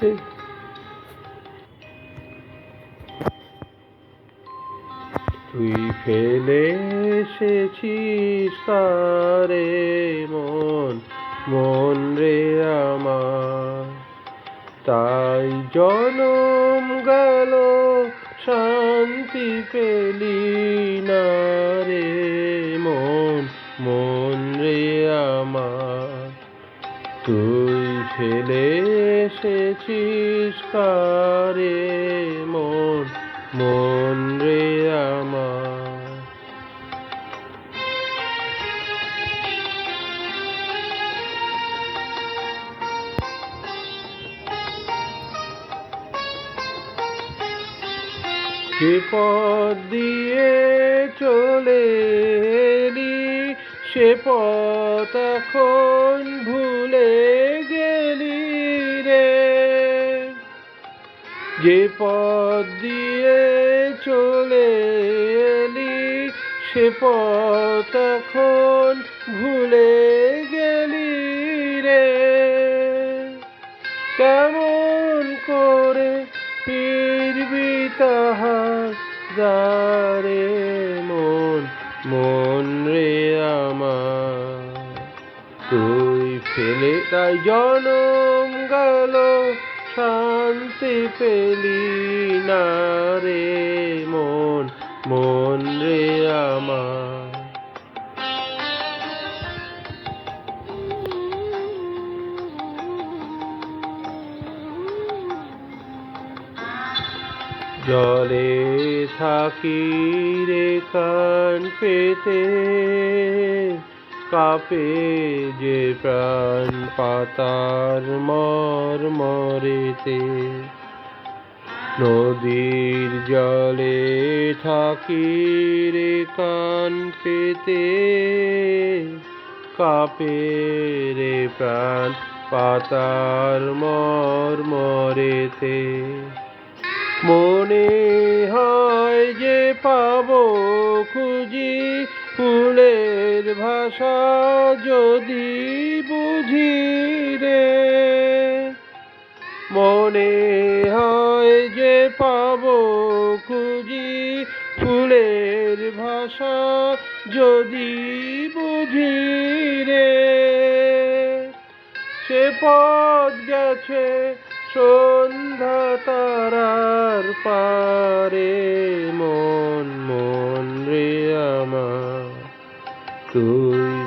তুই ফেলে এসেছিস কারে মন মন রে আমার। তাই জনম গেল, শান্তি পেলি না রে মন মন রে আমার। তুই ফেলে এসেছিস কারে মন মন রে আমার। যে পথ দিয়ে চলে সে পথ এখন ভুলে যে পথ দিয়ে চলে এলি, সে পথ এখন ভুলে গেলি রে। কেমন করে ফিরবি তাহার দারে মন মন রে আমার। তুই ফেলে তাই জনম গেল শান্তি পেলি না রে মন মন রে আমার। জলে থাকি রে কান পেতে। কাপে যে প্রাণ পাতার মর মরেতে। নদীর জলে থাকি রে কান পেতে। কাপে রে প্রাণ পাতার মর মরেতে। মনে হয় যে পাবো খুঁজি, ফুলের ভাষা যদি বুঝি রে। মনে হয় যে পাবো খুঁজি, ফুলের ভাষা যদি বুঝি রে। সে পথ গেছে সন্ধ্যা তারার পারে মন।